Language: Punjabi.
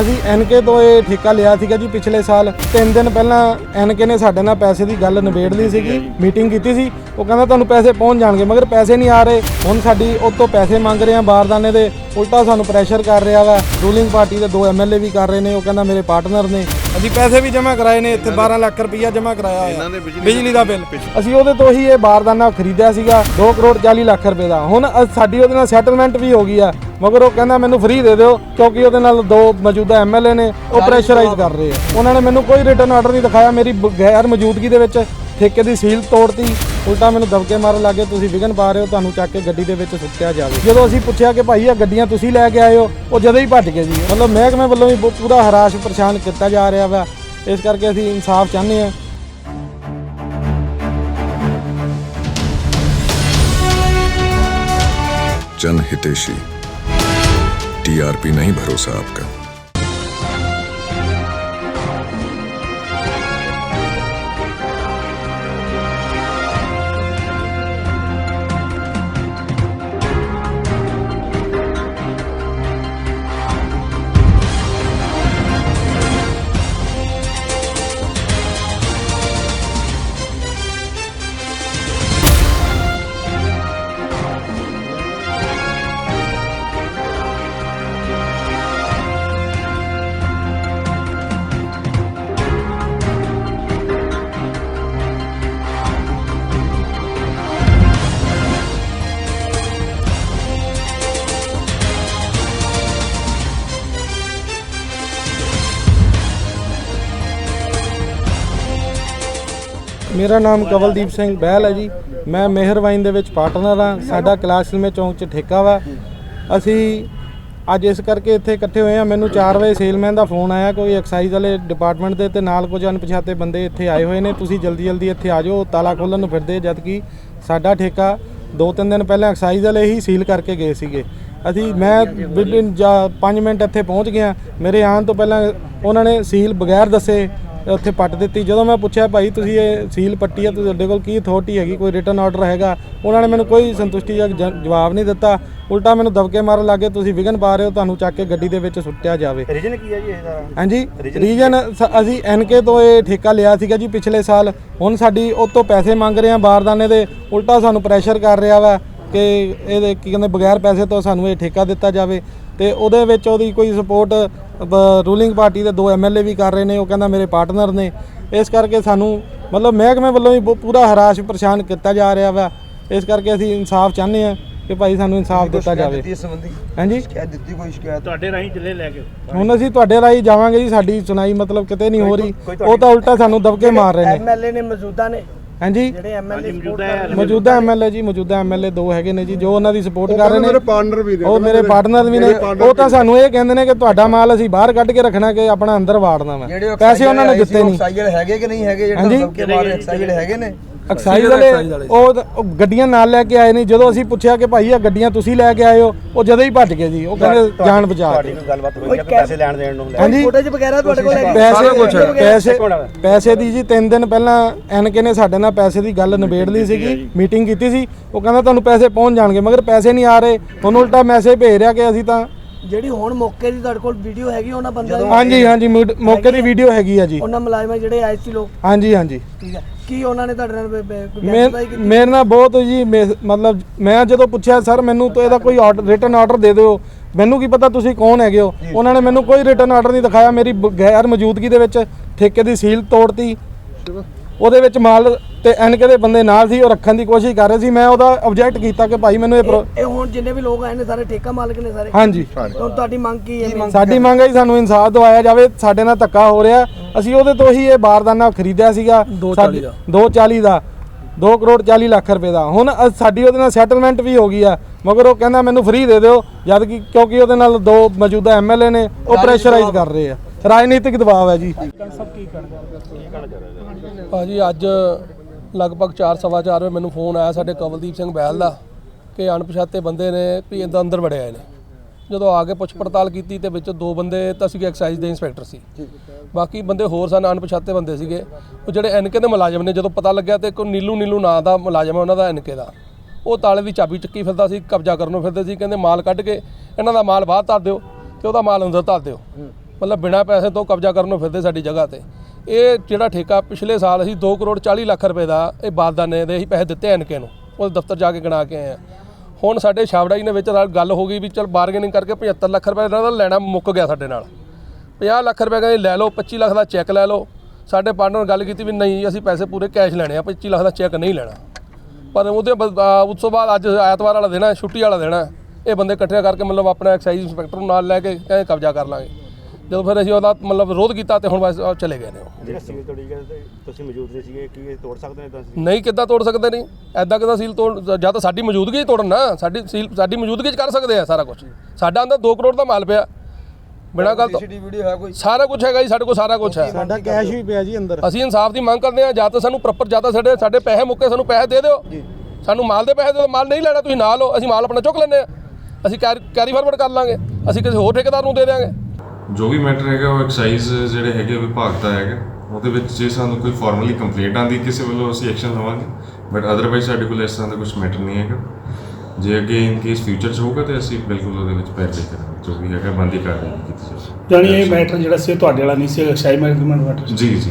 ਅਸੀਂ ਐਨਕੇ ਤੋਂ ਇਹ ਠੇਕਾ ਲਿਆ ਸੀਗਾ ਜੀ ਪਿਛਲੇ ਸਾਲ। ਤਿੰਨ ਦਿਨ ਪਹਿਲਾਂ ਐਨਕੇ ਨੇ ਸਾਡੇ ਨਾਲ ਪੈਸੇ ਦੀ ਗੱਲ ਨਿਬੇੜ ਲਈ ਸੀਗੀ ਮੀਟਿੰਗ ਕੀਤੀ ਸੀ। ਉਹ ਕਹਿੰਦਾ ਤੁਹਾਨੂੰ ਪੈਸੇ ਪਹੁੰਚ ਜਾਣਗੇ ਮਗਰ ਪੈਸੇ ਨਹੀਂ ਆ ਰਹੇ। ਹੁਣ ਸਾਡੀ ਉਹ ਤੋਂ ਪੈਸੇ ਮੰਗ ਰਹੇ ਆ ਬਾਰਦਾਨੇ ਦੇ। ਉਲਟਾ ਸਾਨੂੰ ਪ੍ਰੈਸ਼ਰ ਕਰ ਰਿਹਾ ਵਾ। ਰੂਲਿੰਗ ਪਾਰਟੀ ਦੇ ਦੋ ਐਮਐਲਏ ਵੀ ਕਰ ਰਹੇ ਨੇ ਉਹ ਕਹਿੰਦਾ ਮੇਰੇ ਪਾਰਟਨਰ ਨੇ। ਅਸੀਂ ਪੈਸੇ ਵੀ ਜਮ੍ਹਾਂ ਕਰਾਏ ਨੇ ਇੱਥੇ 12 ਲੱਖ ਰੁਪਈਆ ਜਮ੍ਹਾਂ ਕਰਾਇਆ ਹੋਇਆ। ਬਿਜਲੀ ਦਾ ਬਿੱਲ। ਅਸੀਂ ਉਹਦੇ ਤੋਂ ਹੀ ਇਹ ਬਾਰਦਾਨਾ ਖਰੀਦਿਆ ਸੀਗਾ 2 ਕਰੋੜ 40 ਲੱਖ ਰੁਪਏ ਦਾ। ਹੁਣ ਸਾਡੀ ਉਹਦੇ ਨਾਲ ਸੈਟਲਮੈਂਟ ਵੀ ਹੋ ਗਈ ਆ। ਮਗਰ ਉਹ ਕਹਿੰਦਾ ਮੈਨੂੰ ਫ੍ਰੀ ਦੇ ਦਿਓ ਕਿਉਂਕਿ ਉਹਦੇ ਨਾਲ ਦੋ ਮੌਜੂਦਾ ਐਮਐਲਏ ਨੇ ਉਹ ਪ੍ਰੈਸ਼ਰਾਈਜ਼ ਕਰ ਰਹੇ ਆ। ਉਹਨਾਂ ਨੇ ਮੈਨੂੰ ਕੋਈ ਰਿਟਰਨ ਆਰਡਰ ਨਹੀਂ ਦਿਖਾਇਆ ਮੇਰੀ ਗੈਰ ਮੌਜੂਦਗੀ ਦੇ ਵਿੱਚ ਠੇਕੇ ਦੀ ਸੀਲ ਤੋੜਤੀ। ਉਲਟਾ ਮੈਨੂੰ ਦਬਕੇ ਮਾਰਨ ਲੱਗੇ ਤੁਸੀਂ ਵਿਗਨ ਪਾ ਰਹੇ ਹੋ ਤੁਹਾਨੂੰ ਚੱਕ ਕੇ ਗੱਡੀ ਦੇ ਵਿੱਚ ਸੁੱਟਿਆ ਜਾਵੇ। ਜਦੋਂ ਅਸੀਂ ਪੁੱਛਿਆ ਕਿ ਭਾਈ ਆ ਗੱਡੀਆਂ ਤੁਸੀਂ ਲੈ ਕੇ ਆਏ ਹੋ ਉਹ ਜਦੋਂ ਹੀ ਭੱਜ ਗਏ ਜੀ। ਮਤਲਬ ਮਹਿਕਮੇ ਵੱਲੋਂ ਵੀ ਪੂਰਾ ਹਰਾਸ਼ ਪਰੇਸ਼ਾਨ ਕੀਤਾ ਜਾ ਰਿਹਾ ਵਾ। ਇਸ ਕਰਕੇ ਅਸੀਂ ਇਨਸਾਫ ਚਾਹੁੰਦੇ ਹਾਂ। ਜਨ ਹਿਤੇਸ਼ੀ। टीआरपी नहीं भरोसा आपका ਮੇਰਾ ਨਾਮ ਕਵਲਦੀਪ ਸਿੰਘ ਬਹਿਲ ਹੈ ਜੀ। ਮੈਂ ਮਿਹਰਵਾਈਨ ਦੇ ਵਿੱਚ ਪਾਰਟਨਰ ਹਾਂ। ਸਾਡਾ ਕਲਾਸਲਮੇ ਚੌਂਕ 'ਚ ਠੇਕਾ ਵਾ। ਅਸੀਂ ਅੱਜ ਇਸ ਕਰਕੇ ਇੱਥੇ ਇਕੱਠੇ ਹੋਏ ਆ ਮੈਨੂੰ 4 ਵਜੇ ਸੇਲਮੈਨ ਦਾ ਫੋਨ ਆਇਆ। ਕੋਈ ਐਕਸਾਈਜ਼ ਵਾਲੇ ਡਿਪਾਰਟਮੈਂਟ ਦੇ ਤੇ ਨਾਲ ਕੁਝ ਅਣਪਛਾਤੇ ਬੰਦੇ ਇੱਥੇ ਆਏ ਹੋਏ ਨੇ। ਤੁਸੀਂ ਜਲਦੀ ਜਲਦੀ ਇੱਥੇ ਆ ਜਾਓ। ਤਾਲਾ ਖੋਲ੍ਹਣ ਨੂੰ ਫਿਰਦੇ ਜਦ ਕਿ ਸਾਡਾ ਠੇਕਾ ਦੋ ਤਿੰਨ ਦਿਨ ਪਹਿਲਾਂ ਐਕਸਾਈਜ਼ ਵਾਲੇ ਹੀ ਸੀਲ ਕਰਕੇ ਗਏ ਸੀਗੇ। ਅਸੀਂ ਮੈਂ ਵਿਦਿਨ 5 ਮਿੰਟ ਇੱਥੇ ਪਹੁੰਚ ਗਿਆ। ਮੇਰੇ ਆਉਣ ਤੋਂ ਪਹਿਲਾਂ ਉਹਨਾਂ ਨੇ ਸੀਲ ਬਗੈਰ ਦੱਸੇ ਉੱਥੇ ਪੱਟ ਦਿੱਤੀ। ਜਦੋਂ ਮੈਂ ਪੁੱਛਿਆ ਭਾਈ ਤੁਸੀਂ ਇਹ ਸੀਲ ਪੱਟੀ ਆ ਤੁਹਾਡੇ ਕੋਲ ਕੀ ਅਥਾਰਟੀ ਹੈਗੀ? ਕੋਈ ਰਿਟਰਨ ਆਰਡਰ ਹੈਗਾ? ਉਹਨਾਂ ਨੇ ਮੈਨੂੰ ਕੋਈ ਸੰਤੁਸ਼ਟੀਜਨਕ ਜ- ਜਵਾਬ ਨਹੀਂ ਦਿੱਤਾ। ਉਲਟਾ ਮੈਨੂੰ ਦਬਕੇ ਮਾਰਨ ਲੱਗੇ ਤੁਸੀਂ ਵਿਗਨ ਪਾ ਰਹੇ ਹੋ ਤੁਹਾਨੂੰ ਚੱਕ ਕੇ ਗੱਡੀ ਦੇ ਵਿੱਚ ਸੁੱਟਿਆ ਜਾਵੇ। ਰੀਜਨ ਕੀ ਹੈ ਜੀ ਇਹ ਸਾਰਾ? ਹਾਂਜੀ? ਰੀਜਨ ਸ- ਅਸੀਂ ਐਨਕੇ ਤੋਂ ਇਹ ਠੇਕਾ ਲਿਆ ਸੀਗਾ ਜੀ ਪਿਛਲੇ ਸਾਲ। ਹੁਣ ਸਾਡੀ ਉਹ ਤੋਂ ਪੈਸੇ ਮੰਗ ਰਹੇ ਆ ਬਾਰਦਾਨੇ ਦੇ। ਉਲਟਾ ਸਾਨੂੰ ਪ੍ਰੈਸ਼ਰ ਕਰ ਰਿਹਾ ਵਾ ਕਿ ਇਹਦੇ ਕੀ ਕਹਿੰਦੇ ਬਗੈਰ ਪੈਸੇ ਤੋਂ ਸਾਨੂੰ ਇਹ ਠੇਕਾ ਦਿੱਤਾ ਜਾਵੇ। ਤੇ ਉਹਦੇ ਵਿੱਚ ਉਹਦੀ ਕੋਈ ਸਪੋਰਟ ਰੂਲਿੰਗ ਪਾਰਟੀ ਦੇ ਦੋ ਐਮਐਲਏ ਵੀ ਕਰ ਰਹੇ ਨੇ ਉਹ ਕਹਿੰਦਾ ਮੇਰੇ ਪਾਰਟਨਰ ਨੇ। ਇਸ ਕਰਕੇ ਸਾਨੂੰ ਮਤਲਬ ਮਹਿਕਮੇ ਵੱਲੋਂ ਵੀ ਪੂਰਾ ਹਰਾਸ਼ ਪਰੇਸ਼ਾਨ ਕੀਤਾ ਜਾ ਰਿਹਾ ਵਾ। ਇਸ ਕਰਕੇ ਅਸੀਂ ਇਨਸਾਫ ਚਾਹੁੰਦੇ ਹਾਂ ਕਿ ਭਾਈ ਸਾਨੂੰ ਇਨਸਾਫ ਦਿੱਤਾ ਜਾਵੇ। ਹਾਂਜੀ? ਸ਼ਿਕਾਇਤ ਦਿੱਤੀ ਕੋਈ ਸ਼ਿਕਾਇਤ? ਤੁਹਾਡੇ ਰਾਹੀਂ ਚੱਲੇ ਲੈ ਕੇ ਹੁਣ ਅਸੀਂ ਤੁਹਾਡੇ ਰਾਹੀਂ ਜਾਵਾਂਗੇ ਜੀ ਸਾਡੀ ਸੁਣਾਈ ਮਤਲਬ ਕਿਤੇ ਨਹੀਂ ਹੋ ਰਹੀ। ਉਹ ਤਾਂ ਉਲਟਾ ਸਾਨੂੰ ਦਬਕੇ ਮਾਰ ਰਹੇ ਨੇ। ਐਮਐਲਏ ਨੇ ਮੌਜੂਦਾ ਨੇ ਹਾਂਜੀ? ਜਿਹੜੇ ਐਮਐਲਏ ਮੌਜੂਦਾ ਹੈ ਮੌਜੂਦਾ ਐਮਐਲਏ ਜੀ ਮੌਜੂਦਾ ਐਮਐਲਏ ਦੋ ਹੈਗੇ ਨੇ ਜੀ ਜੋ ਉਹਨਾਂ ਦੀ ਸਪੋਰਟ ਕਰ ਰਹੇ ਨੇ। ਮੇਰੇ ਪਾਰਟਨਰ ਵੀ ਨੇ ਉਹ ਮੇਰੇ ਪਾਰਟਨਰ ਵੀ ਨੇ। ਉਹ ਤਾਂ ਸਾਨੂੰ ਇਹ ਕਹਿੰਦੇ ਨੇ ਕਿ ਤੁਹਾਡਾ ਮਾਲ ਅਸੀਂ ਬਾਹਰ ਕੱਢ ਕੇ ਰੱਖਣਾ ਕਿ ਆਪਣਾ ਅੰਦਰ ਵਾੜਨਾ ਵਾ। ਜਿਹੜੇ ਪੈਸੇ ਉਹਨਾਂ ਨੇ ਦਿੱਤੇ ਨਹੀਂ। ਐਕਸਾਈਜ਼ ਹੈਗੇ ਕਿ ਨਹੀਂ ਹੈਗੇ। ਜਿਹੜੇ ਮਾਰੇ ਐਕਸਾਈਜ਼ ਹੈਗੇ ਨੇ? ਐਕਸਾਈਜ਼ ਵਾਲੇ ਉਹ ਉਹ ਗੱਡੀਆਂ ਨਾਲ ਲੈ ਕੇ ਆਏ ਨੇ ਜਦੋਂ ਅਸੀਂ ਪੁੱਛਿਆ ਕਿ ਭਾਈ ਇਹ ਗੱਡੀਆਂ ਤੁਸੀਂ ਲੈ ਕੇ ਆਏ ਹੋ ਉਹ ਜਦੋਂ ਹੀ ਭੱਜ ਗਏ ਜੀ ਉਹ ਕਹਿੰਦੇ ਜਾਨ ਬਚਾ ਤੁਹਾਡੀ ਕੇ ਕੋਈ ਗੱਲਬਾਤ ਹੋਈ ਹੈ ਕਿ ਪੈਸੇ ਲੈਣ ਦੇਣ ਨੂੰ ਲੈ ਹਾਂਜੀ। ਫੋਟੋਜ ਵਗੈਰਾ ਤੁਹਾਡੇ ਕੋਲ ਹੈਗੇ? ਪੈਸੇ ਪੈਸੇ ਪੈਸੇ ਦੀ ਜੀ 3 ਦਿਨ ਪਹਿਲਾਂ ਐਨਕੇ ਨੇ ਸਾਡੇ ਨਾਲ ਪੈਸੇ ਦੀ ਗੱਲ ਨਿਬੇੜ ਲਈ ਸੀਗੀ ਮੀਟਿੰਗ ਕੀਤੀ ਸੀ ਉਹ ਕਹਿੰਦਾ ਤੁਹਾਨੂੰ ਪੈਸੇ ਪਹੁੰਚ ਜਾਣਗੇ ਮਗਰ ਪੈਸੇ ਨਹੀਂ ਆ ਰਹੇ ਹੁਣ ਉਲਟਾ ਮੈਸੇਜ ਭੇਜ ਰਿਹਾ ਕਿ ਅਸੀਂ ਤਾਂ ਜਿਹੜੀ ਹੁਣ ਮੌਕੇ ਦੀ ਤੁਹਾਡੇ ਕੋਲ ਵੀਡੀਓ ਹੈਗੀ ਉਹਨਾਂ ਬੰਦਿਆਂ ਦੀ ਹਾਂਜੀ ਹਾਂਜੀ ਮੌਕੇ ਦੀ ਵੀਡੀਓ ਹੈਗੀ ਆ ਜੀ। ਉਹਨਾਂ ਮੁਲਾਜ਼ਮਾਂ ਜਿਹੜੇ ਆਏ ਸੀ ਲੋਕ? ਹਾਂਜੀ ਹਾਂਜੀ। ਠੀਕ ਹੈ ਕੀ ਉਹਨਾਂ ਨੇ ਤੁਹਾਡੇ ਨਾਲ ਬ- ਬ- ਕੋਈ ਮੇ- ਬਹਿਸਬਾਜ਼ੀ ਕੀਤੀ? ਮੇਰੇ ਨਾਲ ਬਹੁਤ ਜੀ ਮਤਲਬ ਮੈਂ ਜਦੋਂ ਪੁੱਛਿਆ ਸਰ ਮੈਨੂੰ ਤਾਂ ਇਹਦਾ ਕੋਈ ਆਰਡਰ ਰਿਟਰਨ ਆਰਡਰ ਦੇ ਦਿਓ। ਮੈਨੂੰ ਕੀ ਪਤਾ ਤੁਸੀਂ ਕੌਣ ਹੈਗੇ ਹੋ? ਉਹਨਾਂ ਨੇ ਮੈਨੂੰ ਕੋਈ ਰਿਟਰਨ ਆਰਡਰ ਨਹੀਂ ਦਿਖਾਇਆ। ਮੇਰੀ ਬ- ਗੈਰ ਮੌਜੂਦਗੀ ਦੇ ਵਿੱਚ ਠੇਕੇ ਦੀ ਸੀਲ ਤੋੜਤੀ। ਉਹਦੇ ਵਿੱਚ ਮਾਲ ਤੇ ਐਨਕੇ ਦੇ ਬੰਦੇ ਨਾਲ ਸੀ ਉਹ ਰੱਖਣ ਦੀ ਕੋਸ਼ਿਸ਼ ਕਰ ਰਹੇ ਸੀ। ਮੈਂ ਉਹਦਾ ਆਬਜੈਕਟ ਕੀਤਾ ਕਿ ਭਾਈ ਮੈਨੂੰ ਇਹ ਪ੍ਰੋ- ਇਹ ਹੁਣ ਜਿੰਨੇ ਵੀ ਲੋਕ ਆਏ ਨੇ ਸਾਰੇ ਠੇਕਾ ਮਾਲਕ ਨੇ ਸਾਰੇ। ਹਾਂਜੀ। ਹੁਣ ਤੁਹਾਡੀ ਮੰਗ ਕੀ ਹੈ? ਸਾਡੀ ਮੰਗ ਹੈ ਜੀ ਸਾਨੂੰ ਇਨਸਾਫ ਦਵਾਇਆ ਜਾਵੇ ਸਾਡੇ ਨਾਲ ਧੱਕਾ ਹੋ ਰਿਹਾ। ਅਸੀਂ ਉਹਦੇ ਤੋਂ ਹੀ ਇਹ ਬਾਰਦਾਨਾ ਖਰੀਦਿਆ ਸੀਗਾ। 240 ਦਾ। 240 ਦਾ। 2 ਕਰੋੜ 40 ਲੱਖ ਰੁਪਏ ਦਾ। ਹੁਣ ਅ- ਸਾਡੀ ਉਹਦੇ ਨਾਲ ਸੈਟਲਮੈਂਟ ਵੀ ਹੋ ਗਈ ਆ। ਮਗਰ ਉਹ ਕਹਿੰਦਾ ਮੈਨੂੰ ਫ੍ਰੀ ਦੇ ਦਿਓ ਜਦ ਕਿ ਕਿਉਂਕਿ ਉਹਦੇ ਨਾਲ ਦੋ ਮੌਜੂਦਾ ਐਮਐਲਏ ਨੇ ਉਹ ਪ੍ਰੈਸ਼ਰਾਈਜ਼ ਕਰ ਰਹੇ ਆ। ਰਾਜਨੀਤਿਕ ਦਬਾਅ ਹੈ ਜੀ। ਭਾਜੀ, ਅੱਜ ਲਗਭਗ 4:15 ਵਜੇ ਮੈਨੂੰ ਫੋਨ ਆਇਆ ਸਾਡੇ ਕਵਲਦੀਪ ਸਿੰਘ ਬਹਿਲ ਦਾ ਕਿ ਅਣਪਛਾਤੇ ਬੰਦੇ ਨੇ ਵੀ ਇਹਦਾ ਅੰਦਰ ਵੜੇ ਆਏ ਨੇ ਜਦੋਂ ਆ ਕੇ ਪੁੱਛ ਪੜਤਾਲ ਕੀਤੀ ਤੇ ਵਿੱਚ ਦੋ ਬੰਦੇ ਤਾਂ ਸੀਗੇ ਐਕਸਾਈਜ਼ ਦੇ ਇੰਸਪੈਕਟਰ ਸੀ। ਬਾਕੀ ਬੰਦੇ ਹੋਰ ਸਨ, ਅਣਪਛਾਤੇ ਬੰਦੇ ਸੀਗੇ। ਉਹ ਜਿਹੜੇ ਐਨਕੇ ਦੇ ਮੁਲਾਜ਼ਮ ਨੇ, ਜਦੋਂ ਪਤਾ ਲੱਗਿਆ ਤੇ ਕੋਈ ਨੀਲੂ ਨੀਲੂ ਨਾਂ ਦਾ ਮੁਲਾਜ਼ਮ ਹੈ ਉਹਨਾਂ ਦਾ ਐਨਕੇ ਦਾ। ਉਹ ਤਾਲੇ ਦੀ ਚਾਬੀ ਚੱਕੀ ਫਿਰਦਾ ਸੀ, ਕਬਜ਼ਾ ਕਰਨ ਨੂੰ ਫਿਰਦੇ ਸੀ, ਕਹਿੰਦੇ ਮਾਲ ਕੱਢ ਕੇ ਇਹਨਾਂ ਦਾ ਮਾਲ ਬਾਹਰ ਧਰ ਦਿਓ ਤੇ ਉਹਦਾ ਮਾਲ ਅੰਦਰ ਧਰ ਦਿਓ। ਮਤਲਬ ਬਿਨਾਂ ਪੈਸੇ ਤੋਂ ਕਬਜ਼ਾ ਕਰਨ ਨੂੰ ਫਿਰਦੇ ਸਾਡੀ ਜਗ੍ਹਾ ਤੇ। ਇਹ ਜਿਹੜਾ ਠੇਕਾ ਪਿਛਲੇ ਸਾਲ ਅਸੀਂ 2 ਕਰੋੜ 40 ਲੱਖ ਰੁਪਏ ਦਾ ਇਹ ਬਾਦਾਨੇ ਦੇ ਅਸੀਂ ਪੈਸੇ ਦਿੱਤੇ ਐਨਕੇ ਨੂੰ। ਉਹ ਦਫ਼ਤਰ ਜਾ ਕੇ ਗਿਣਾ ਕੇ ਆਏ ਆ। ਹੁਣ ਸਾਡੇ ਛਾਵੜਾ ਜੀ ਨੇ ਵਿੱਚ ਨਾਲ ਗੱਲ ਹੋ ਗਈ ਵੀ ਚਲ ਬਾਰਗੇਨਿੰਗ ਕਰਕੇ 75 ਲੱਖ ਰੁਪਏ ਇਹਨਾਂ ਦਾ ਲੈਣਾ ਮੁੱਕ ਗਿਆ ਸਾਡੇ ਨਾਲ। 50 ਲੱਖ ਰੁਪਏ ਕਹਿੰਦੇ ਲੈ ਲਓ 25 ਲੱਖ ਦਾ ਚੈੱਕ ਲੈ ਲਓ। ਸਾਡੇ ਪਾਰਟਨਰ ਗੱਲ ਕੀਤੀ ਵੀ ਨਹੀਂ, ਅਸੀਂ ਪੈਸੇ ਪੂਰੇ ਕੈਸ਼ ਲੈਣੇ ਆ 25 ਲੱਖ ਦਾ ਚੈੱਕ ਨਹੀਂ ਲੈਣਾ। ਪਰ ਉਹਦੇ ਬ- ਉਸ ਤੋਂ ਬਾਅਦ ਅੱਜ ਐਤਵਾਰ ਵਾਲਾ ਦਿਨ ਹੈ, ਛੁੱਟੀ ਵਾਲਾ ਦਿਨ ਹੈ। ਇਹ ਬੰਦੇ ਇਕੱਠੇ ਕਰਕੇ ਮਤਲਬ ਆਪਣਾ ਐਕਸਾਈਜ਼ ਇੰਸਪੈਕਟਰ ਨੂੰ ਨਾਲ ਲੈ ਕੇ ਕਹਿੰਦੇ ਕਬਜ਼ਾ ਕਰ ਲਾਂਗੇ। ਜਦੋਂ ਫਿਰ ਅਸੀਂ ਉਹਦਾ ਮਤਲਬ ਵਿਰੋਧ ਕੀਤਾ ਤੇ ਹੁਣ ਬਸ ਉਹ ਚਲੇ ਗਏ ਨੇ ਉਹ। ਜਿਹੜਾ ਸੀਲ ਤੋੜੀ ਗਿਆ ਤੇ ਤੁਸੀਂ ਮੌਜੂਦ ਨਹੀਂ ਸੀਗੇ ਕੀ ਇਹ ਤੋੜ ਸਕਦੇ ਨੇ ਤਾਂ ਨਹੀਂ ਕਿੱਦਾਂ ਤੋੜ ਸਕਦੇ ਨਹੀਂ ਐਦਾਂ ਕਿੱਦਾਂ ਸੀਲ ਤੋੜ ਜਾਂ ਤਾਂ ਸਾਡੀ ਮੌਜੂਦਗੀ 'ਚ ਤੋੜਨ ਨਾ ਸਾਡੀ ਸੀਲ ਸਾਡੀ ਮੌਜੂਦਗੀ 'ਚ ਕਰ ਸਕਦੇ ਆ ਸਾਰਾ ਕੁਝ ਸਾਡਾ ਅੰਦਰ 2 ਕਰੋੜ ਦਾ ਮਾਲ ਪਿਆ। ਬਿਨਾਂ ਗੱਲ ਤੋਂ ਸੀਸੀਟੀਵੀ ਵੀਡੀਓ ਹੈ ਕੋਈ? ਸਾਰਾ ਕੁਝ ਹੈਗਾ ਜੀ ਸਾਡੇ ਕੋਲ ਸਾਰਾ ਕੁਝ ਹੈ। ਸਾਡਾ ਕੈਸ਼ ਵੀ ਪਿਆ ਜੀ ਅੰਦਰ। ਅਸੀਂ ਇਨਸਾਫ ਦੀ ਮੰਗ ਕਰਦੇ ਹਾਂ ਜਾਂ ਤਾਂ ਸਾਨੂੰ ਪ੍ਰੋਪਰ ਜਾਂ ਤਾਂ ਸਾਡੇ ਸਾਡੇ ਪੈਸੇ ਮੁੱਕੇ ਸਾਨੂੰ ਪੈਸੇ ਦੇ ਦਿਓ। ਸਾਨੂੰ ਮਾਲ ਦੇ ਪੈਸੇ ਦੇ ਦਿਓ ਮਾਲ ਨਹੀਂ ਲੈਣਾ ਤੁਸੀਂ ਨਾ ਲਓ ਅਸੀਂ ਮਾਲ ਆਪਣਾ ਚੁੱਕ ਲੈਂਦੇ ਆ ਅਸੀਂ ਕੈਰੀ ਫਾਰਵਰਡ ਕਰ ਲਾਂਗੇ। ਅਸੀਂ ਕਿਸੇ ਹੋਰ ਠੇਕੇਦਾਰ ਨੂੰ ਦੇ ਦਿਆਂਗੇ। ਜੋ ਵੀ ਮੈਟਰ ਹੈਗਾ ਉਹ ਐਕਸਾਈਜ਼ ਜਿਹੜੇ ਹੈਗੇ ਵਿਭਾਗ ਦਾ ਹੈਗਾ ਉਹਦੇ ਵਿੱਚ ਜੇ ਸਾਨੂੰ ਕੋਈ ਫਾਰਮਲੀ ਕੰਪਲੇਂਟ ਆਂਦੀ ਕਿਸੇ ਵੱਲੋਂ ਅਸੀਂ ਐਕਸ਼ਨ ਲਵਾਂਗੇ ਬਟ ਅਦਰਵਾਈਜ਼ ਸਾਡੇ ਕੋਲ ਇਸ ਤਰ੍ਹਾਂ ਦਾ ਕੁਝ ਮੈਟਰ ਨਹੀਂ ਹੈਗਾ। ਜੇ ਅੱਗੇ ਇਨ ਕੇਸ ਫਿਊਚਰ 'ਚ ਹੋਊਗਾ ਤੇ ਅਸੀਂ ਬਿਲਕੁਲ ਉਹਦੇ ਵਿੱਚ ਪੈਰਵਾਈ ਕਰਾਂਗੇ ਜੋ ਵੀ ਹੈਗਾ ਬੰਦੀ ਕਾਰਵਾਈ ਕੀਤੀ ਜਾਵੇ ਜਾਣੀ ਇਹ ਮੈਟਰ ਜਿਹੜਾ ਸੀ ਤੁਹਾਡੇ ਵਾਲਾ ਨਹੀਂ ਸੀ ਮਹਿਕਮੇ ਦਾ ਮੈਟਰ ਜੀ ਜੀ।